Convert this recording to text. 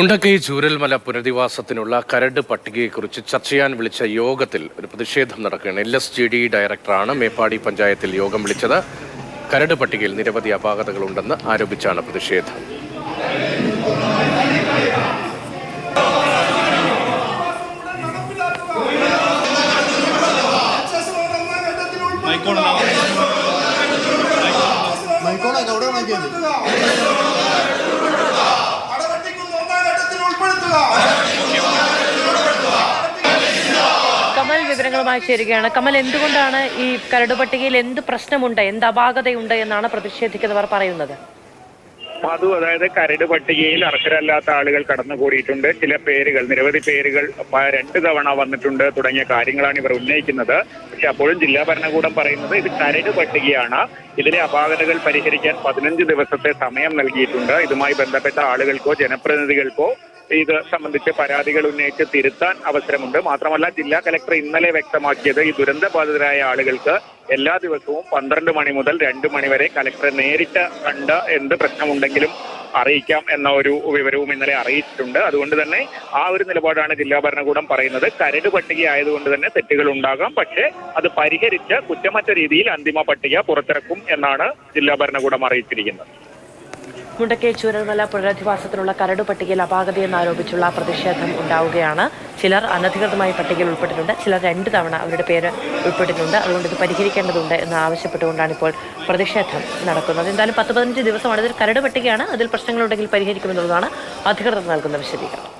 ഉണ്ടക്കൈ ചൂരൽമല പുനരധിവാസത്തിനുള്ള കരട് പട്ടികയെക്കുറിച്ച് ചർച്ച ചെയ്യാൻ വിളിച്ച യോഗത്തിൽ ഒരു പ്രതിഷേധം നടക്കുകയാണ്. എൽ എസ് ജി ഡി ഡയറക്ടറാണ് മേപ്പാടി പഞ്ചായത്തിൽ യോഗം വിളിച്ചത്. കരട് പട്ടികയിൽ നിരവധി അപാകതകളുണ്ടെന്ന് ആരോപിച്ചാണ് പ്രതിഷേധം. അവിടെ കമൽ വിവരങ്ങളുമായി ചേരുകയാണ്. കമൽ എന്തുകൊണ്ടാണ് ഈ കരട് പട്ടികയിൽ എന്ത് പ്രശ്നമുണ്ട് എന്ത് അപാകതയുണ്ട് എന്നാണ് പ്രതിഷേധിക്കുന്നവർ പറയുന്നത്? മധു അതായത് കരട് പട്ടികയിൽ അർഹരല്ലാത്ത ആളുകൾ കടന്നുകൂടിയിട്ടുണ്ട്. ചില പേരുകൾ നിരവധി പേരുകൾ രണ്ടു രണ്ട് തവണ വന്നിട്ടുണ്ട് തുടങ്ങിയ കാര്യങ്ങളാണ് ഇവർ ഉന്നയിക്കുന്നത്. പക്ഷെ അപ്പോഴും ജില്ലാ ഭരണകൂടം പറയുന്നത് ഇത് കരട് പട്ടികയാണ് ഇതിലെ അപാകതകൾ പരിഹരിക്കാൻ പതിനഞ്ച് ദിവസത്തെ സമയം നൽകിയിട്ടുണ്ട്. ഇതുമായി ബന്ധപ്പെട്ട ആളുകൾക്കോ ജനപ്രതിനിധികൾക്കോ ഇത് സംബന്ധിച്ച് പരാതികൾ ഉന്നയിച്ച് തിരുത്താൻ അവസരമുണ്ട്. മാത്രമല്ല ജില്ലാ കലക്ടർ ഇന്നലെ വ്യക്തമാക്കിയത് ഈ ദുരന്തബാധിതരായ ആളുകൾക്ക് എല്ലാ ദിവസവും പന്ത്രണ്ട് മണി മുതൽ രണ്ട് മണി വരെ കലക്ടറെ നേരിട്ട് കണ്ട് എന്ത് പ്രശ്നമുണ്ടെങ്കിലും അറിയിക്കാം എന്ന ഒരു വിവരവും ഇന്നലെ അറിയിച്ചിട്ടുണ്ട്. അതുകൊണ്ട് തന്നെ ആ ഒരു നിലപാടാണ് ജില്ലാ ഭരണകൂടം പറയുന്നത്. കരട് പട്ടിക ആയതുകൊണ്ട് തന്നെ തെറ്റുകൾ ഉണ്ടാകാം. പക്ഷേ അത് പരിഹരിച്ച് കുറ്റമറ്റ രീതിയിൽ അന്തിമ പട്ടിക പുറത്തിറക്കും എന്നാണ് ജില്ലാ ഭരണകൂടം അറിയിച്ചിരിക്കുന്നത്. മുണ്ടക്കൈ ചൂരൽമല പുനരധിവാസത്തിനുള്ള കരട് പട്ടികയിൽ അപാകതയെന്നാരോപിച്ചുള്ള പ്രതിഷേധം ഉണ്ടാവുകയാണ്. ചിലർ അനധികൃതമായി പട്ടികയിൽ ഉൾപ്പെട്ടിട്ടുണ്ട്. ചിലർ രണ്ട് തവണ അവരുടെ പേര് ഉൾപ്പെട്ടിട്ടുണ്ട്. അതുകൊണ്ട് ഇത് പരിഹരിക്കേണ്ടതുണ്ട് എന്ന് ആവശ്യപ്പെട്ടുകൊണ്ടാണ് ഇപ്പോൾ പ്രതിഷേധം നടക്കുന്നത്. എന്തായാലും പത്ത് പതിനഞ്ച് ദിവസമാണ്. ഇതൊരു കരട് പട്ടികയാണ്. അതിൽ പ്രശ്നങ്ങളുണ്ടെങ്കിൽ പരിഹരിക്കുമെന്നുള്ളതാണ് അധികൃതർ നൽകുന്ന വിശദീകരണം.